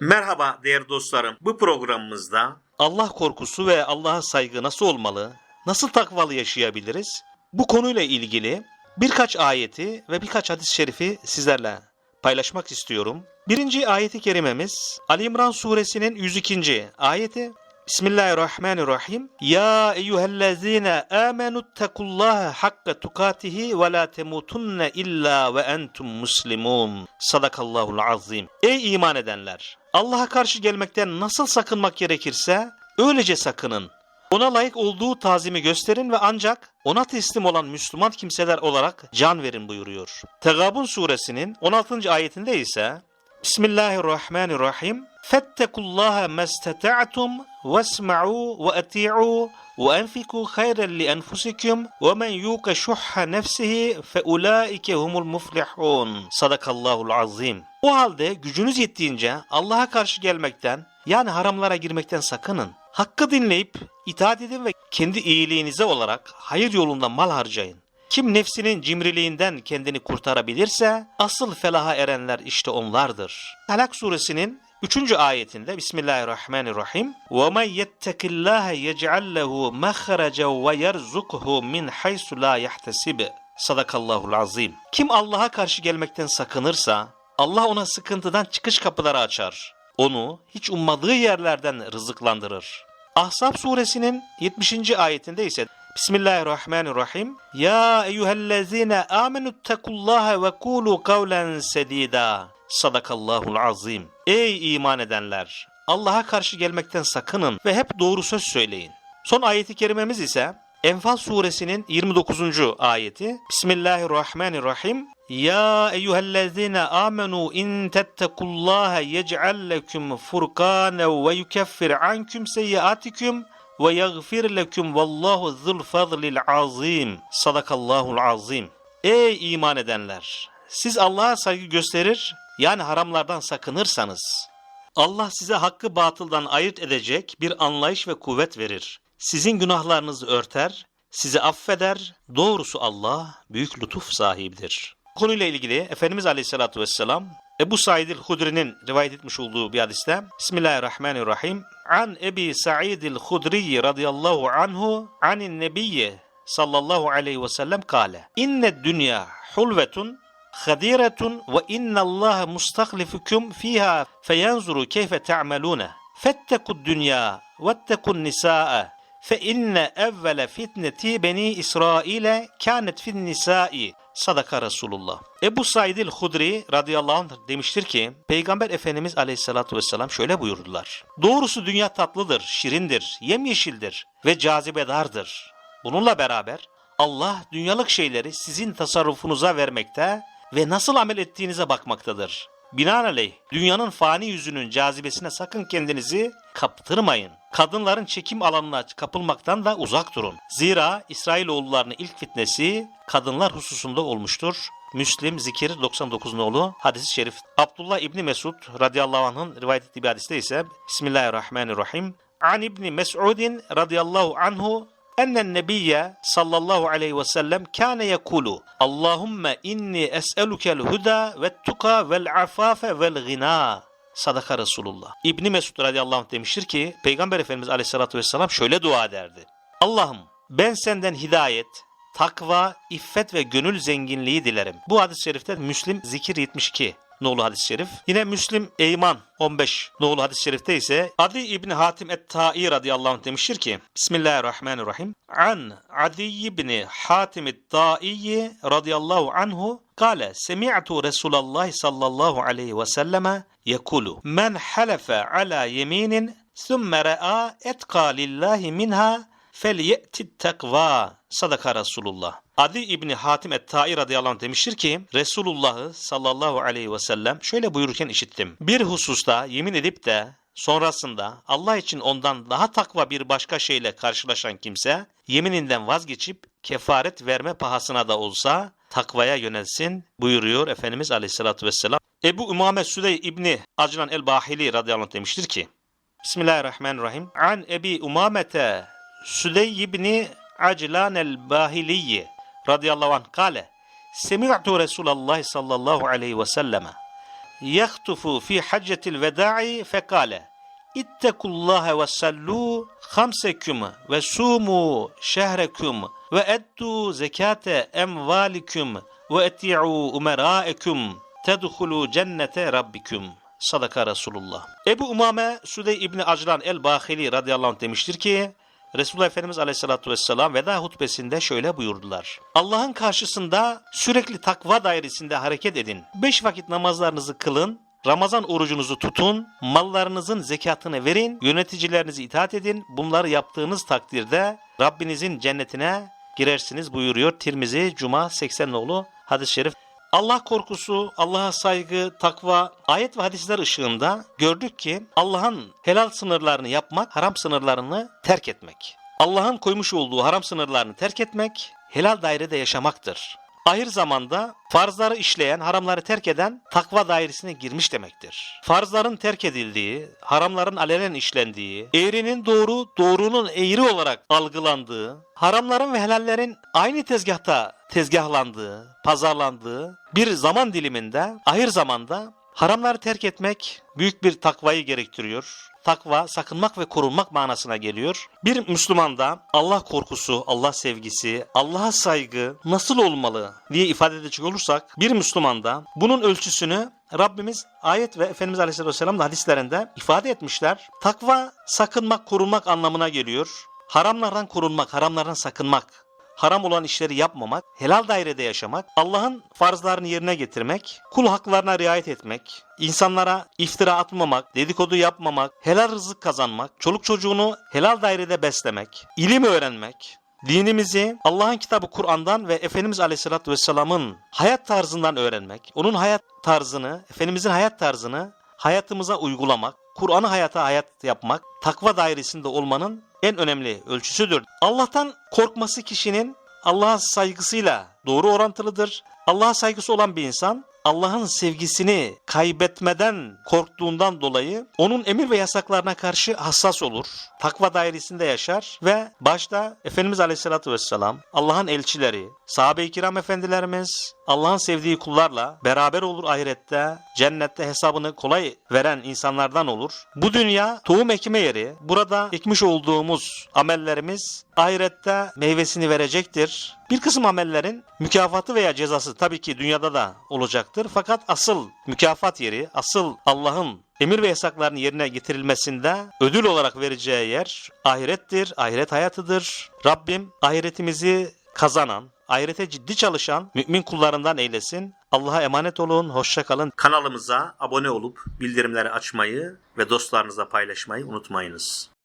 Merhaba değerli dostlarım. Bu programımızda Allah korkusu ve Allah'a saygı nasıl olmalı? Nasıl takvalı yaşayabiliriz? Bu konuyla ilgili birkaç ayeti ve birkaç hadis-i şerifi sizlerle paylaşmak istiyorum. Birinci ayeti kerimemiz Ali İmran suresinin 102. ayeti. Bismillahirrahmanirrahim. Ya eyyühellezine amenuttekullaha hakka tukatihi ve la temutunne illa ve entum muslimun. Sadakallahul azim. Ey iman edenler! Allah'a karşı gelmekten nasıl sakınmak gerekirse öylece sakının. Ona layık olduğu tazimi gösterin ve ancak ona teslim olan Müslüman kimseler olarak can verin buyuruyor. Tegabun suresinin 16. ayetinde ise Bismillahirrahmanirrahim. Fettekullaha mesteta'tum hayren li enfusikum ve men yuka şuhha nefsihi fe ulaike humul muflihun. Sadakallahul azim. O halde gücünüz yettiğince Allah'a karşı gelmekten yani haramlara girmekten sakının. Hakkı dinleyip itaat edin ve kendi iyiliğinize olarak hayır yolunda mal harcayın. Kim nefsinin cimriliğinden kendini kurtarabilirse asıl felaha erenler işte onlardır. Talak suresinin 3. ayetinde Bismillahirrahmanirrahim وَمَنْ يَتَّكِ اللّٰهَ يَجْعَلْ لَهُ مَخْرَجًا وَيَرْزُقْهُ مِنْ حَيْسُ لَا يَحْتَسِبِ Sadakallahul azim. Kim Allah'a karşı gelmekten sakınırsa Allah ona sıkıntıdan çıkış kapıları açar. Onu hiç ummadığı yerlerden rızıklandırır. Ahzab suresinin 70. ayetinde ise Bismillahirrahmanirrahim. Ya eyyühellezine amenüttekullaha ve kulu kavlen sedida. Sadakallahul azim. Ey iman edenler! Allah'a karşı gelmekten sakının ve hep doğru söz söyleyin. Son ayeti kerimemiz ise Enfal suresinin 29. ayeti. Bismillahirrahmanirrahim. Ya eyyühellezine amenu in tettekullaha yec'al leküm furkanen ve yukeffir anküm seyyiatikum ve yagfir leküm vallahu zul fadlil azim. Sadakallahul azim. Ey iman edenler! Siz Allah'a saygı gösterir, yani haramlardan sakınırsanız, Allah size hakkı batıldan ayırt edecek bir anlayış ve kuvvet verir. Sizin günahlarınızı örter, sizi affeder. Doğrusu Allah büyük lütuf sahibidir. Konuyla ilgili Efendimiz Aleyhisselatü Vesselam Ebu Said el-Hudri'nin rivayet etmiş olduğu bir hadiste Bismillahirrahmanirrahim An Ebi Sa'id el-Hudri radıyallahu anhu anin nebiyye sallallahu aleyhi ve sellem kale İnne dünya hulvetun خديرة وإن الله مستخلفكم فيها فينظر كيف تعملون فاتقوا الدنيا واتقوا النساء فإن أول فتنة بني إسرائيل كانت في النساء Sadaka Resulullah. Ebu Said el-Hudri radıyallahu anh demiştir ki Peygamber Efendimiz aleyhissalatü vesselam şöyle buyurdular. Doğrusu dünya tatlıdır, şirindir, yemyeşildir ve cazibedardır. Bununla beraber Allah dünyalık şeyleri sizin tasarrufunuza vermekte ve nasıl amel ettiğinize bakmaktadır. Binaenaleyh dünyanın fani yüzünün cazibesine sakın kendinizi kaptırmayın. Kadınların çekim alanına kapılmaktan da uzak durun. Zira İsrailoğullarının ilk fitnesi kadınlar hususunda olmuştur. Müslim Zikir 99 nolu hadis-i şerif. Abdullah İbni Mesud radıyallahu anh'ın rivayet ettiği bir hadiste ise Bismillahirrahmanirrahim. An İbni Mes'udin radıyallahu anhu ennen nebiyye sallallahu aleyhi ve sellem kâne yekulu Allahümme inni es'elukel huda ve tuka vel afafe vel gina. Sadaka Resulullah. İbni Mesud radıyallahu anh demiştir ki Peygamber Efendimiz aleyhissalatü vesselam şöyle dua ederdi. Allah'ım ben senden hidayet, takva, iffet ve gönül zenginliği dilerim. Bu hadis-i şerifte Müslim Zikir 72 nolu hadis-i şerif. Yine Müslim Eyman 15 nolu hadis-i şerifte ise Adi İbni Hatim et-Tai radıyallahu anh demiştir ki Bismillahirrahmanirrahim. An Adi İbni Hatim et-Tai radıyallahu anhu kale semi'tu Resulallah sallallahu aleyhi ve selleme yekulu men halefe ala yeminin thumme ra'a etka lillahi minha Fel Feliyetit takva sadaka Resulullah. Adi İbni Hatim et-Tai radıyallahu anh demiştir ki Resulullah'ı sallallahu aleyhi ve sellem şöyle buyururken işittim. Bir hususta yemin edip de sonrasında Allah için ondan daha takva bir başka şeyle karşılaşan kimse yemininden vazgeçip kefaret verme pahasına da olsa takvaya yönelsin buyuruyor Efendimiz aleyhissalatü vesselam. Ebu Ümame Süley İbni Acran el-Bahili radıyallahu anh demiştir ki Bismillahirrahmanirrahim. An Ebi Umamete Süley ibn Aclan el-Bahiliyi radıyallahu anh kale Semi'tu Resulallah sallallahu aleyhi ve selleme yahtufu fi haccetil veda'i fekale İttekullâhe ve sallû hamseküm ve sumû şehreküm ve eddu zekate emvaliküm ve eti'u umerâeküm tedhulu cennete rabbiküm. Sadaka Resulullah. Ebu Umame Sudey İbni Aclan el-Bahili radıyallahu anh demiştir ki Resulullah Efendimiz Aleyhisselatü Vesselam veda hutbesinde şöyle buyurdular. Allah'ın karşısında sürekli takva dairesinde hareket edin. Beş vakit namazlarınızı kılın. Ramazan orucunuzu tutun. Mallarınızın zekatını verin. Yöneticilerinizi itaat edin. Bunları yaptığınız takdirde Rabbinizin cennetine girersiniz buyuruyor Tirmizi Cuma 80 nolu hadis-i şerif. Allah korkusu, Allah'a saygı, takva, ayet ve hadisler ışığında gördük ki Allah'ın helal sınırlarını yapmak, haram sınırlarını terk etmek. Allah'ın koymuş olduğu haram sınırlarını terk etmek, helal dairede yaşamaktır. Ahir zamanda farzları işleyen, haramları terk eden takva dairesine girmiş demektir. Farzların terk edildiği, haramların alenen işlendiği, eğrinin doğru, doğrunun eğri olarak algılandığı, haramların ve helallerin aynı tezgahta tezgahlandığı, pazarlandığı bir zaman diliminde, ahir zamanda haramları terk etmek büyük bir takvayı gerektiriyor. Takva, sakınmak ve korunmak manasına geliyor. Bir Müslümanda Allah korkusu, Allah sevgisi, Allah'a saygı nasıl olmalı diye ifade edecek olursak, bir Müslümanda bunun ölçüsünü Rabbimiz ayet ve Efendimiz Aleyhisselatü Vesselam hadislerinde ifade etmişler. Takva, sakınmak, korunmak anlamına geliyor. Haramlardan korunmak, haramlardan sakınmak haram olan işleri yapmamak, helal dairede yaşamak, Allah'ın farzlarını yerine getirmek, kul haklarına riayet etmek, insanlara iftira atmamak, dedikodu yapmamak, helal rızık kazanmak, çoluk çocuğunu helal dairede beslemek, ilim öğrenmek, dinimizi Allah'ın kitabı Kur'an'dan ve Efendimiz Aleyhisselatü Vesselam'ın hayat tarzından öğrenmek, onun hayat tarzını, Efendimizin hayat tarzını hayatımıza uygulamak, Kur'an'ı hayata hayat yapmak, takva dairesinde olmanın en önemli ölçüsüdür. Allah'tan korkması kişinin Allah'a saygısıyla doğru orantılıdır. Allah'a saygısı olan bir insan Allah'ın sevgisini kaybetmeden korktuğundan dolayı onun emir ve yasaklarına karşı hassas olur. Takva dairesinde yaşar ve başta Efendimiz Aleyhisselatü Vesselam, Allah'ın elçileri, sahabe-i kiram efendilerimiz, Allah'ın sevdiği kullarla beraber olur ahirette, cennette hesabını kolay veren insanlardan olur. Bu dünya tohum ekme yeri. Burada ekmiş olduğumuz amellerimiz ahirette meyvesini verecektir. Bir kısım amellerin mükafatı veya cezası tabii ki dünyada da olacaktır. Fakat asıl mükafat yeri, asıl Allah'ın emir ve yasaklarının yerine getirilmesinde ödül olarak vereceği yer ahirettir, ahiret hayatıdır. Rabbim ahiretimizi kazanan, ahirete ciddi çalışan mümin kullarından eylesin. Allah'a emanet olun, hoşça kalın. Kanalımıza abone olup bildirimleri açmayı ve dostlarınızla paylaşmayı unutmayınız.